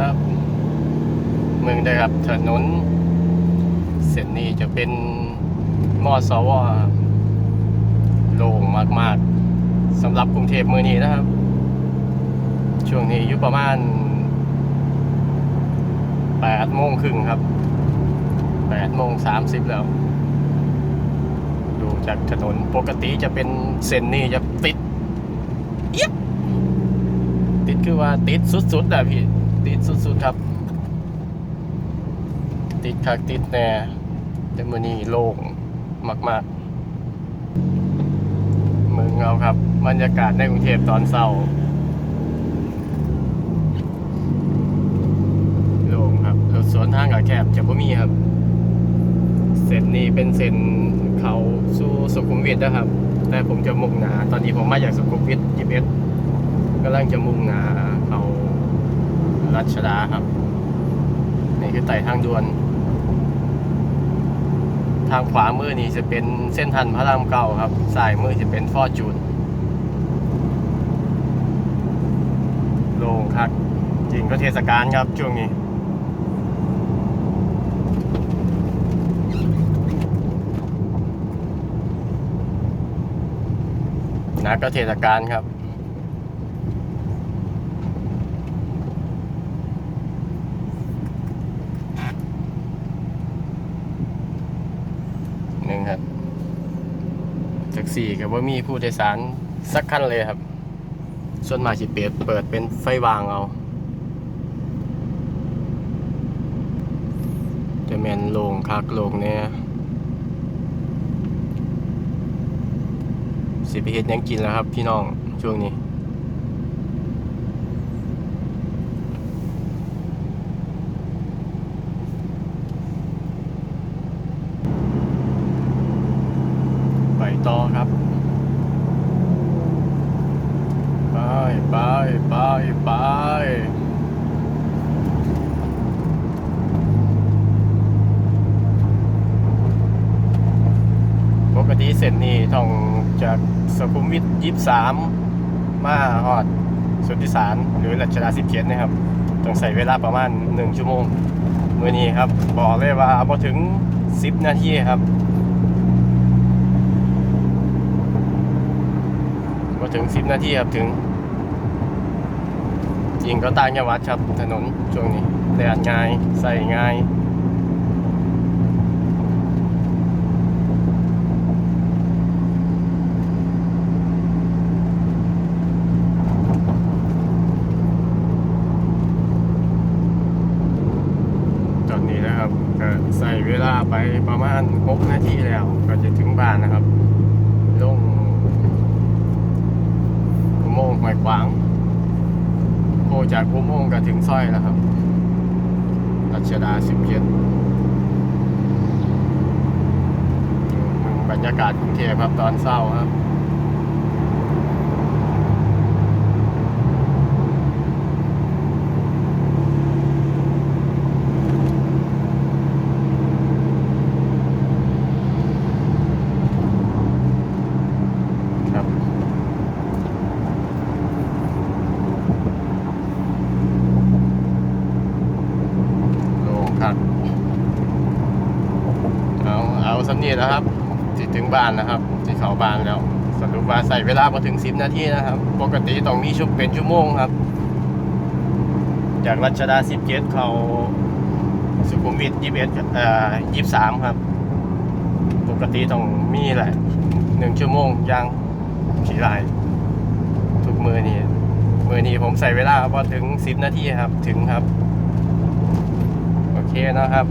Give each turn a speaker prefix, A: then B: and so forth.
A: ครับ เมืองได้ครับถนน เส้นนี้จะเป็นมอสวโล่งมากๆสำหรับกรุงเทพมือนี้นะครับ ช่วงนี้อยู่ประมาณ8โมงครึ่งครับ8โมง30 แล้ว ดูจากถนนปกติจะเป็นเส้นนี้จะติดเอียบติดคือว่าติดสุดๆอะพี่ ติดสุดๆครับ ติดคักติดแน่แต่มือนี้โล่งมากๆเมืองเอาครับ บรรยากาศในกรุงเทพตอนเช้าโล่งครับรถสวนทางกับแคบจะบ่มีครับ เส้นนี้เป็นเส้นเขาสู่สุขุมวิทนะครับ แต่ผมจะมุ่งหนา ตอนนี้ผมมาจากสุขุมวิทยี่สิบเอ็ดกำลังจะมุ่งหนา รัชดาครับ นี่คือไต่ทางด่วน ทางขวามือนี่จะเป็นเส้นทันพระรามเก่าครับสายมือจะเป็นฟอร์จูนโล่งครับจริงก็เทศกาลครับช่วงนี้นักก็เทศกาลครับ หนึ่งครับ แท็กซี่กับว่ามีผู้โดยสารสักคันเลยครับ ส่วนมากสิเปิดเปิดเป็นไฟวางเอาจะแมนลงคักลงเนี่ยสิไปเฮ็ดหยังกินแล้วครับพี่น้องช่วงนี้ ไปต่อครับ ไปไป ไปปปกติเส้นนี้ต้องจากสุขุมวิทยี่สามมาฮอดสุทธิสารหรือรัชดาสิบเจ็ดนะครับ ต้องใส่เวลาประมาณหนึ่งชั่วโมงเมื่อนี้ครับ บอกเลยว่าพอถึงสิบนาทีครับก็ถึง10นาทีครับถึง ยิงก็ต่างจังหวัดครับถนนช่วงนี้แดดง่ายใส่ง่ายตอนนี้นะครับก็ใส่เวลาไปประมาณ 6 นาทีแล้ว ก็จะถึงบ้านนะครับ ลง อุโมงค์ห้วยขวางโผล่จาก ถึงสร้อยแล้วครับ รัชดาสิบเจ็ดบรรยากาศกรุงเทพครับตอนเศร้าครับ โล่งครับเอา เนีแล้วครับที่ถึงบ้านนะครับที่เขาบ้านแล้ว สรุปว่าใส่เวลามาถึง10นาทีนะครับ ปกติต้องมีชุบเป็นชั่วโมงครับ จากรัชดา17เขาสุขุมวิท21เอ่อ23ครับ ปกติต้องมีแหละหนึ่งชั่วโมงย่างขี่ลาย ทุกมือนี่มือนี้ผมใส่เวลาพอถึง10นาทีครับ ถึงครับ โอเคนะครับ